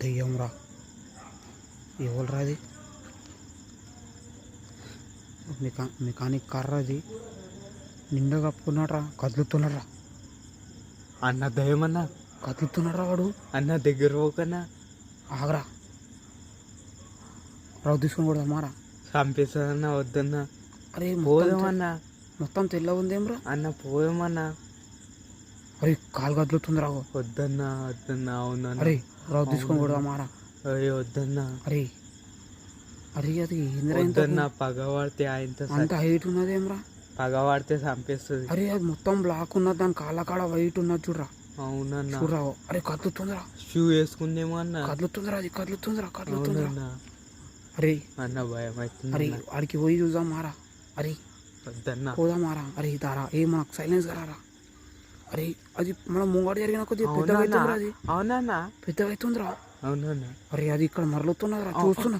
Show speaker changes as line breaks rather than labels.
దెయ్యం రా ఎవరురా అది మెకా మెకానిక్ కార్ రా అది నిండా కప్పుకున్నాడు రా కదులుతున్నాడు రా
అన్న దయమన్నా
కదులుతున్నాడు రా వాడు
అన్న దగ్గర పోకన్నా
ఆగరా రావు తీసుకొని కూడా మారా
చంపేస్తానన్నా వద్దన్నా
అరే
పోదామన్నా
మొత్తం తెల్ల ఉందేం రా
అన్న పోదామన్నా
అరే కాలు కదులుతుంది రా
వద్దన్నా వద్దన్నా అవునన్నా.
అరే రావు తీసుకొని కూడా మారా
అయ్యో వద్దన్నా.
అరే అరే అది
వద్దన్నా పగ పడితే ఆయనతో
అంత హైట్ ఉన్నదేం రా?
పగ పడితే చంపేస్తుంది.
అరే అది మొత్తం బ్లాక్ ఉన్నది దాని కాళ్ళ కాడ వైట్ ఉన్నది చూడరా
అవునన్నా.
చూడరా అరే కదులుతుందిరా
షూ వేసుకుందేమో అన్న.
కదులుతుందిరా అది కదులుతుందిరా కదులుతుందిరా అరే
అన్న భయం
అరే
అవుతుంది
వాడికి పోయి చూద్దాం మారా అరే
వద్దన్నా.
పోదాం మారా అరే దారా. ఏ మనకు సైలెన్స్ కరారా. అరే అది మనం ముంగడు జరిగిన కొద్దిగా పెద్దగా అవుతుందిరా అది.
అవునన్నా
పెద్దగా అవుతుందిరా.
అవునన్నా
అరే అది ఇక్కడ మరలుతున్నదిరా చూస్తున్నా.